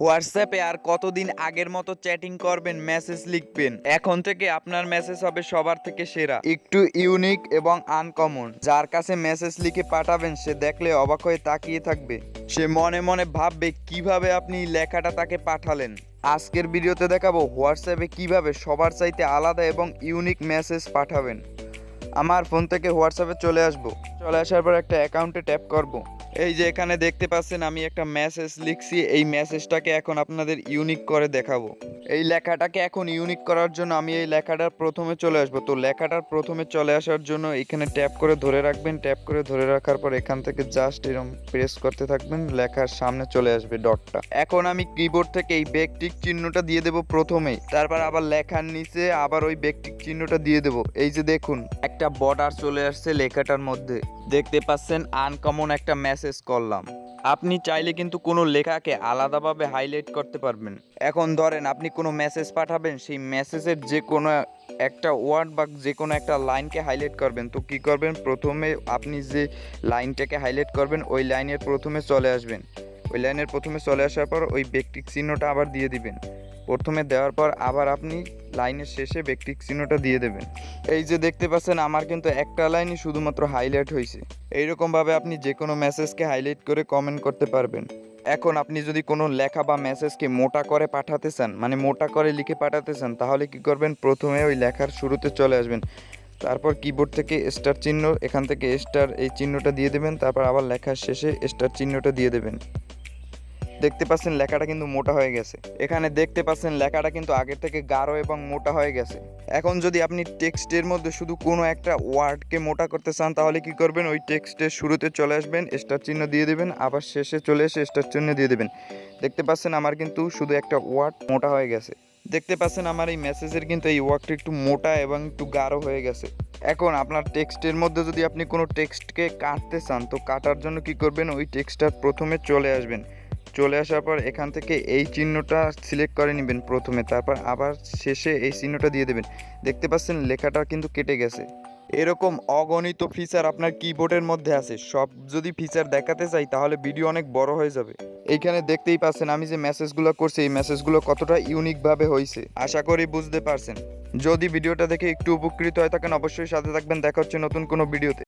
হোয়াটসঅ্যাপে আর কতদিন আগের মতো চ্যাটিং করবেন, মেসেজ লিখবেন। এখন থেকে আপনার মেসেজ হবে সবার থেকে সেরা। একটু ইউনিক এবং আনকমন। যার কাছে মেসেজ লিখে পাঠাবেন, সে দেখলে অবাক হয়ে তাকিয়ে থাকবে। সে মনে মনে ভাববে, কীভাবে আপনি লেখাটা তাকে পাঠালেন? আজকের ভিডিওতে দেখাবো হোয়াটসঅ্যাপে কীভাবে সবার চাইতে আলাদা এবং ইউনিক মেসেজ পাঠাবেন। আমার ফোন থেকে হোয়াটসঅ্যাপে চলে আসব। চলে আসার পর একটা অ্যাকাউন্টে ট্যাপ করব। এই যে এখানে দেখতে পাচ্ছেন, আমি একটা মেসেজ লিখছি। এই মেসেজটাকে এখন আপনাদের ইউনিক করে দেখাবো। এই লেখাটাকে এখন ইউনিক করার জন্য আমি এই লেখাটার প্রথমে চলে আসব। তো লেখাটার প্রথমে চলে আসার জন্য এখানে ট্যাপ করে ধরে রাখবেন। ট্যাপ করে ধরে রাখার পর এখান থেকে জাস্ট এরকম প্রেস করতে থাকবেন। লেখার সামনে চলে আসবে ডটটা এখন আমি কিবোর্ড থেকে এই ব্যক্তিক চিহ্নটা দিয়ে দেবো প্রথমেই। তারপর আবার লেখার নিচে আবার ওই ব্যক্তিক চিহ্নটা দিয়ে দেবো। এই যে দেখুন, একটা বর্ডার চলে আসছে লেখাটার মধ্যে। দেখতে পাচ্ছেন আনকমন একটা মেসেজ করলাম। আপনি চাইলে কিন্তু কোনো লেখাকে আলাদাভাবে হাইলাইট করতে পারবেন। এখন ধরেন আপনি কোনো মেসেজ পাঠাবেন, সেই মেসেজের যে কোনো একটা ওয়ার্ড বা যে কোনো একটা লাইনকে হাইলাইট করবেন। তো কি করবেন? প্রথমে আপনি যে লাইনটাকে হাইলাইট করবেন, ওই লাইনের প্রথমে চলে আসবেন। ওই লাইনের প্রথমে চলে আসার পর ওই ব্যক্তিক চিহ্নটা আবার দিয়ে দিবেন। প্রথমে দেওয়ার পর আবার আপনি লাইনের শেষে ব্যক্তিক চিহ্নটা দিয়ে দেবেন। এই যে দেখতে পাচ্ছেন, আমার কিন্তু একটা লাইনই শুধুমাত্র হাইলাইট হয়েছে এইরকমভাবে আপনি যে কোনো মেসেজকে হাইলাইট করে কমেন্ট করতে পারবেন। এখন আপনি যদি কোনো লেখা বা মেসেজকে মোটা করে পাঠাতে চান মানে মোটা করে লিখে পাঠাতে চান, তাহলে কি করবেন? প্রথমে ওই লেখার শুরুতে চলে আসবেন। তারপর কিবোর্ড থেকে স্টার চিহ্ন, এখান থেকে স্টার এই চিহ্নটা দিয়ে দেবেন। তারপর আবার লেখার শেষে স্টার চিহ্নটা দিয়ে দেবেন। দেখতে পাচ্ছেন লেখাটা কিন্তু মোটা হয়ে গেছে। এখানে দেখতে পাচ্ছেন লেখাটা কিন্তু আগের থেকে গাঢ় এবং মোটা হয়ে গেছে। এখন যদি আপনি টেক্সটের মধ্যে শুধু কোনো একটা ওয়ার্ডকে মোটা করতে চান, তাহলে কি করবেন? ওই টেক্সটের শুরুতে চলে আসবেন, স্টার চিহ্ন দিয়ে দেবেন, আবার শেষে চলে এসে স্টার চিহ্ন দিয়ে দেবেন। দেখতে পাচ্ছেন আমার কিন্তু শুধু একটা ওয়ার্ড মোটা হয়ে গেছে। দেখতে পাচ্ছেন আমার এই মেসেজের কিন্তু এই ওয়ার্ডটা একটু মোটা এবং একটু গাঢ় হয়ে গেছে। এখন আপনার টেক্সটের মধ্যে যদি আপনি কোনো টেক্সটকে কাটতে চান, তো কাটার জন্য কি করবেন? ওই টেক্সটটার প্রথমে চলে আসবেন। চলে আসার পর এখান থেকে এই চিহ্নটা সিলেক্ট করে নেবেন প্রথমে, তারপর আবার শেষে এই চিহ্নটা দিয়ে দেবেন। দেখতে পাচ্ছেন লেখাটা কিন্তু কেটে গেছে। এরকম অগণিত ফিচার আপনার কিবোর্ডের মধ্যে আছে। সব যদি ফিচার দেখাতে চাই, তাহলে ভিডিও অনেক বড় হয়ে যাবে। এইখানে দেখতেই পাচ্ছেন আমি যে মেসেজগুলো করছি, এই মেসেজগুলো কতটা ইউনিকভাবে হয়েছে আশা করি বুঝতে পারছেন। যদি ভিডিওটা দেখে একটু উপকৃত হয় থাকেন, অবশ্যই সাথে থাকবেন। দেখা হচ্ছে নতুন কোনো ভিডিওতে